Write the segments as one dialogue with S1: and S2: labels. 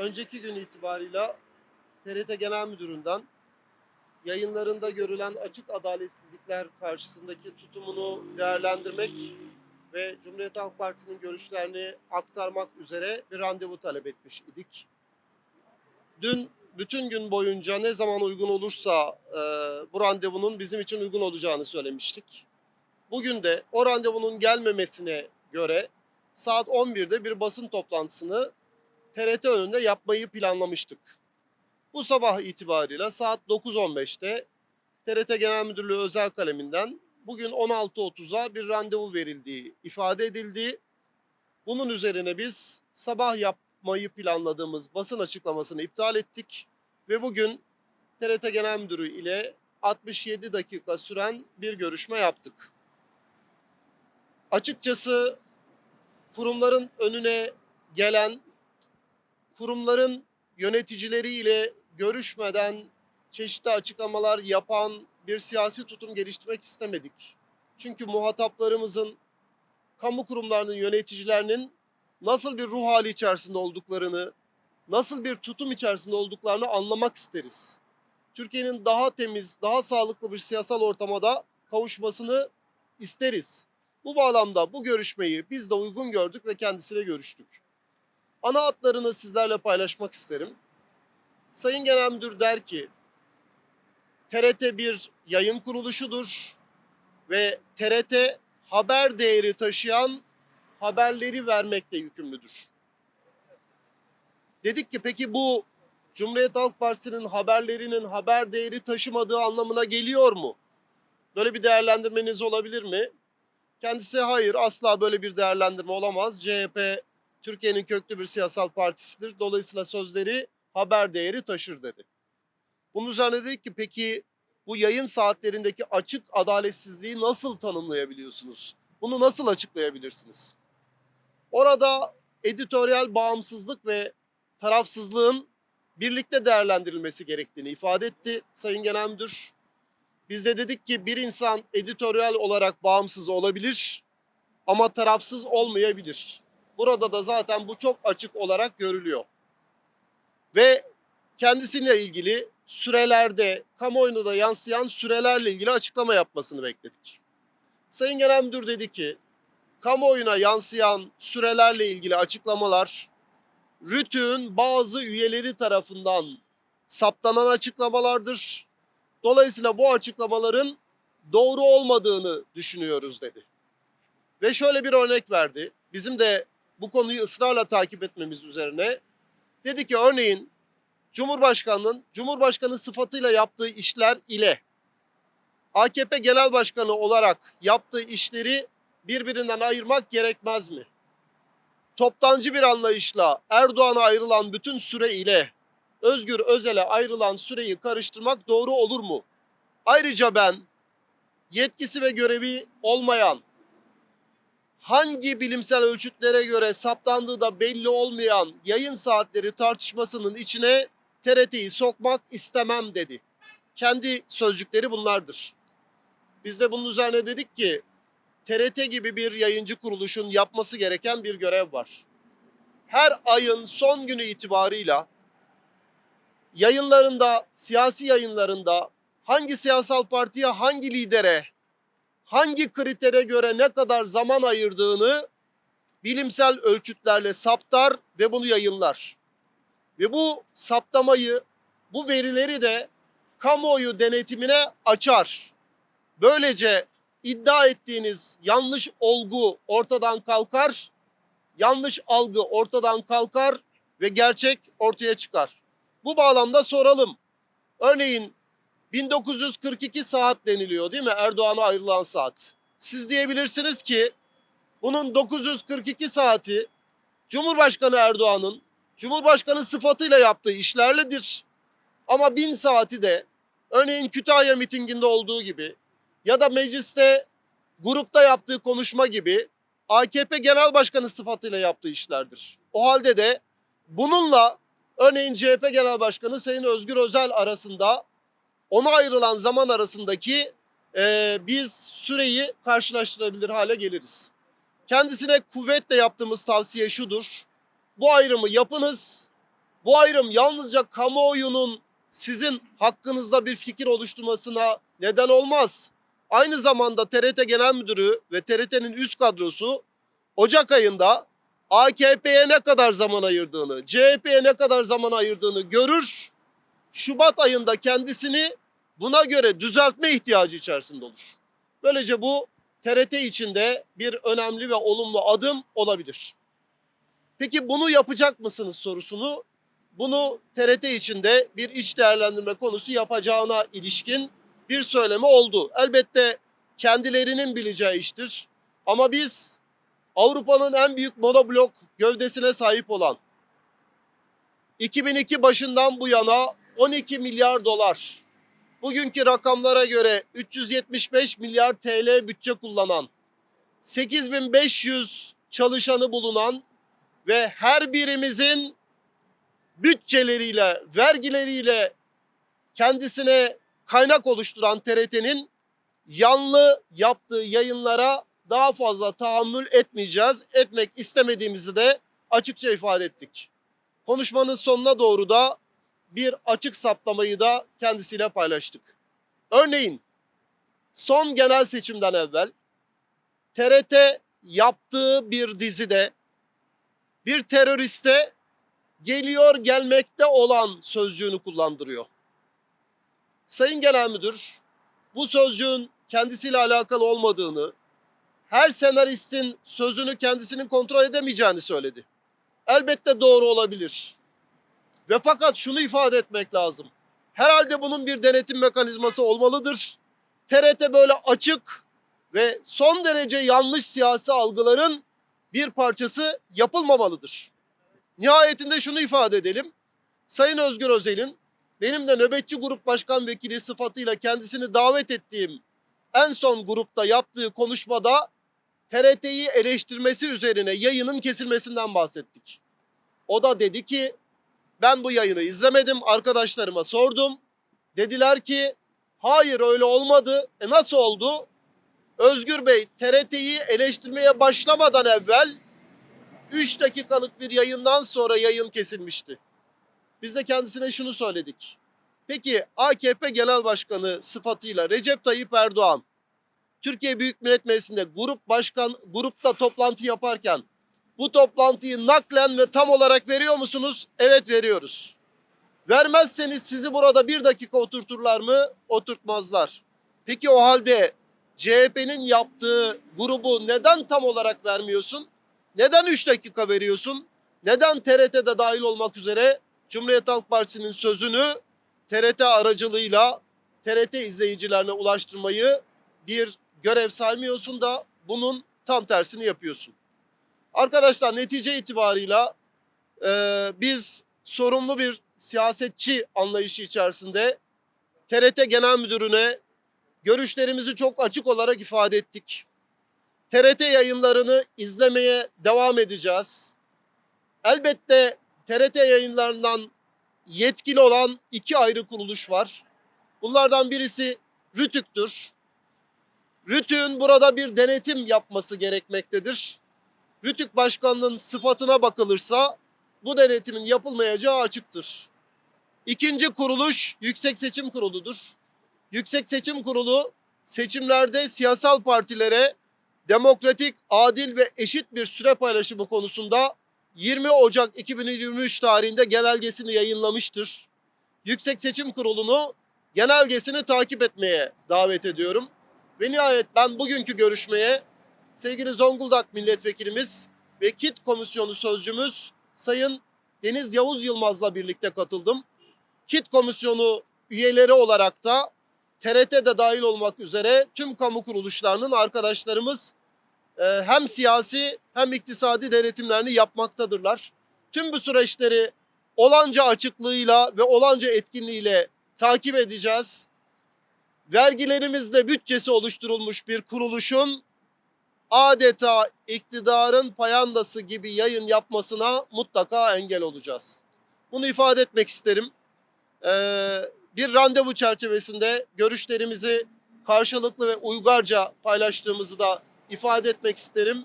S1: önceki gün itibarıyla TRT Genel Müdürü'nden yayınlarında görülen açık adaletsizlikler karşısındaki tutumunu değerlendirmek ve Cumhuriyet Halk Partisi'nin görüşlerini aktarmak üzere bir randevu talep etmiş idik. Dün bütün gün boyunca ne zaman uygun olursa e, bu randevunun bizim için uygun olacağını söylemiştik. Bugün de o randevunun gelmemesine göre saat 11'de bir basın toplantısını TRT önünde yapmayı planlamıştık. Bu sabah itibariyle saat 9.15'te TRT Genel Müdürlüğü özel kaleminden bugün 16.30'a bir randevu verildiği ifade edildi. Bunun üzerine biz sabah yapmayı planladığımız basın açıklamasını iptal ettik ve bugün TRT Genel Müdürü ile 67 dakika süren bir görüşme yaptık. Açıkçası kurumların önüne gelen kurumların yöneticileriyle görüşmeden çeşitli açıklamalar yapan bir siyasi tutum geliştirmek istemedik. Çünkü muhataplarımızın kamu kurumlarının yöneticilerinin nasıl bir ruh hali içerisinde olduklarını, nasıl bir tutum içerisinde olduklarını anlamak isteriz. Türkiye'nin daha temiz, daha sağlıklı bir siyasal ortamada kavuşmasını isteriz. Bu bağlamda bu görüşmeyi biz de uygun gördük ve kendisiyle görüştük. Ana hatlarını sizlerle paylaşmak isterim. Sayın Genel Müdür der ki, TRT bir yayın kuruluşudur ve TRT haber değeri taşıyan haberleri vermekle yükümlüdür. Dedik ki peki bu Cumhuriyet Halk Partisi'nin haberlerinin haber değeri taşımadığı anlamına geliyor mu? Böyle bir değerlendirmeniz olabilir mi? Kendisi hayır asla böyle bir değerlendirme olamaz. CHP Türkiye'nin köklü bir siyasal partisidir. Dolayısıyla sözleri haber değeri taşır dedi. Bunun üzerine dedik ki peki bu yayın saatlerindeki açık adaletsizliği nasıl tanımlayabiliyorsunuz? Bunu nasıl açıklayabilirsiniz? Orada editoryal bağımsızlık ve tarafsızlığın birlikte değerlendirilmesi gerektiğini ifade etti Sayın Genel Müdür. Biz de dedik ki bir insan editoryal olarak bağımsız olabilir ama tarafsız olmayabilir. Burada da zaten bu çok açık olarak görülüyor. Ve kendisiyle ilgili sürelerde, kamuoyuna da yansıyan sürelerle ilgili açıklama yapmasını bekledik. Sayın Genel Müdür dedi ki, kamuoyuna yansıyan sürelerle ilgili açıklamalar RÜTÜ'nün bazı üyeleri tarafından saptanan açıklamalardır. Dolayısıyla bu açıklamaların doğru olmadığını düşünüyoruz dedi. Ve şöyle bir örnek verdi. Bizim de bu konuyu ısrarla takip etmemiz üzerine dedi ki örneğin Cumhurbaşkanının Cumhurbaşkanı sıfatıyla yaptığı işler ile AKP Genel Başkanı olarak yaptığı işleri birbirinden ayırmak gerekmez mi? Toptancı bir anlayışla Erdoğan'a ayrılan bütün süre ile Özgür Özel'e ayrılan süreyi karıştırmak doğru olur mu? Ayrıca ben yetkisi ve görevi olmayan hangi bilimsel ölçütlere göre saptandığı da belli olmayan yayın saatleri tartışmasının içine TRT'yi sokmak istemem dedi. Kendi sözcükleri bunlardır. Biz de bunun üzerine dedik ki TRT gibi bir yayıncı kuruluşun yapması gereken bir görev var. Her ayın son günü itibarıyla yayınlarında, siyasi yayınlarında hangi siyasal partiye, hangi lidere, hangi kritere göre ne kadar zaman ayırdığını bilimsel ölçütlerle saptar ve bunu yayınlar. Ve bu saptamayı, bu verileri de kamuoyu denetimine açar. Böylece iddia ettiğiniz yanlış olgu ortadan kalkar, yanlış algı ortadan kalkar ve gerçek ortaya çıkar. Bu bağlamda soralım. Örneğin 1942 saat deniliyor değil mi Erdoğan'a ayrılan saat. Siz diyebilirsiniz ki bunun 942 saati Cumhurbaşkanı Erdoğan'ın Cumhurbaşkanı sıfatıyla yaptığı işlerledir. Ama bin saati de örneğin Kütahya mitinginde olduğu gibi ya da mecliste grupta yaptığı konuşma gibi AKP Genel Başkanı sıfatıyla yaptığı işlerdir. O halde de bununla örneğin CHP Genel Başkanı Sayın Özgür Özel arasında ona ayrılan zaman arasındaki e, biz süreyi karşılaştırabilir hale geliriz. Kendisine kuvvetle yaptığımız tavsiye şudur. Bu ayrımı yapınız Bu ayrım yalnızca kamuoyunun sizin hakkınızda bir fikir oluşturmasına neden olmaz. Aynı zamanda TRT Genel Müdürü ve TRT'nin üst kadrosu Ocak ayında AKP'ye ne kadar zaman ayırdığını, CHP'ye ne kadar zaman ayırdığını görür. Şubat ayında kendisini buna göre düzeltme ihtiyacı içerisinde olur. Böylece bu TRT içinde bir önemli ve olumlu adım olabilir. Peki bunu yapacak mısınız sorusunu bunu TRT içinde bir iç değerlendirme konusu yapacağına ilişkin bir söylemi oldu. Elbette kendilerinin bileceği iştir. Ama biz Avrupa'nın en büyük monoblok gövdesine sahip olan 2002 başından bu yana 12 milyar dolar, bugünkü rakamlara göre 375 milyar TL bütçe kullanan, 8500 çalışanı bulunan ve her birimizin bütçeleriyle, vergileriyle kendisine kaynak oluşturan TRT'nin yanlı yaptığı yayınlara daha fazla tahammül etmeyeceğiz. Etmek istemediğimizi de açıkça ifade ettik. Konuşmanın sonuna doğru da bir açık saptamayı da kendisiyle paylaştık. Örneğin son genel seçimden evvel TRT yaptığı bir dizide bir teröriste geliyor gelmekte olan sözcüğünü kullandırıyor. Sayın Genel Müdür bu sözcüğün kendisiyle alakalı olmadığını, her senaristin sözünü kendisinin kontrol edemeyeceğini söyledi. Elbette doğru olabilir. Ve fakat şunu ifade etmek lazım. Herhalde bunun bir denetim mekanizması olmalıdır. TRT böyle açık ve son derece yanlış siyasi algıların bir parçası yapılmamalıdır. Nihayetinde şunu ifade edelim. Sayın Özgür Özel'in benim de nöbetçi grup başkan vekili sıfatıyla kendisini davet ettiğim en son grupta yaptığı konuşmada TRT'yi eleştirmesi üzerine yayının kesilmesinden bahsettik. O da dedi ki ben bu yayını izlemedim arkadaşlarıma sordum. Dediler ki hayır öyle olmadı. E nasıl oldu? Özgür Bey TRT'yi eleştirmeye başlamadan evvel 3 dakikalık bir yayından sonra yayın kesilmişti. Biz de kendisine şunu söyledik. Peki AKP Genel Başkanı sıfatıyla Recep Tayyip Erdoğan Türkiye Büyük Millet Meclisi'nde grup başkan grupta toplantı yaparken bu toplantıyı naklen ve tam olarak veriyor musunuz? Evet veriyoruz. Vermezseniz sizi burada bir dakika oturturlar mı? Oturtmazlar. Peki o halde CHP'nin yaptığı grubu neden tam olarak vermiyorsun? Neden 3 dakika veriyorsun? Neden TRT'de dahil olmak üzere Cumhuriyet Halk Partisi'nin sözünü TRT aracılığıyla TRT izleyicilerine ulaştırmayı bir görev saymıyorsun da bunun tam tersini yapıyorsun. Arkadaşlar netice itibarıyla e, biz sorumlu bir siyasetçi anlayışı içerisinde TRT Genel Müdürü'ne görüşlerimizi çok açık olarak ifade ettik. TRT yayınlarını izlemeye devam edeceğiz. Elbette TRT yayınlarından yetkili olan iki ayrı kuruluş var. Bunlardan birisi Rütük'tür. Rütük'ün burada bir denetim yapması gerekmektedir. Rütük Başkanı'nın sıfatına bakılırsa bu denetimin yapılmayacağı açıktır. İkinci kuruluş Yüksek Seçim Kurulu'dur. Yüksek Seçim Kurulu seçimlerde siyasal partilere demokratik, adil ve eşit bir süre paylaşımı konusunda 20 Ocak 2023 tarihinde genelgesini yayınlamıştır. Yüksek Seçim Kurulu'nu genelgesini takip etmeye davet ediyorum. Ve nihayet ben bugünkü görüşmeye sevgili Zonguldak milletvekilimiz ve KİT komisyonu sözcümüz Sayın Deniz Yavuz Yılmaz'la birlikte katıldım. KİT komisyonu üyeleri olarak da TRT'de dahil olmak üzere tüm kamu kuruluşlarının arkadaşlarımız e, hem siyasi hem iktisadi denetimlerini yapmaktadırlar. Tüm bu süreçleri olanca açıklığıyla ve olanca etkinliğiyle takip edeceğiz. Vergilerimizle bütçesi oluşturulmuş bir kuruluşun adeta iktidarın payandası gibi yayın yapmasına mutlaka engel olacağız. Bunu ifade etmek isterim. Ee, bir randevu çerçevesinde görüşlerimizi karşılıklı ve uygarca paylaştığımızı da ifade etmek isterim.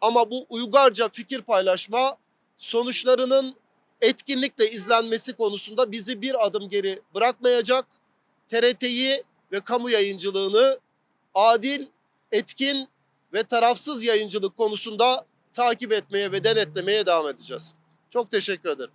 S1: Ama bu uygarca fikir paylaşma sonuçlarının etkinlikle izlenmesi konusunda bizi bir adım geri bırakmayacak. TRT'yi ve kamu yayıncılığını adil, etkin ve tarafsız yayıncılık konusunda takip etmeye ve denetlemeye devam edeceğiz. Çok teşekkür ederim.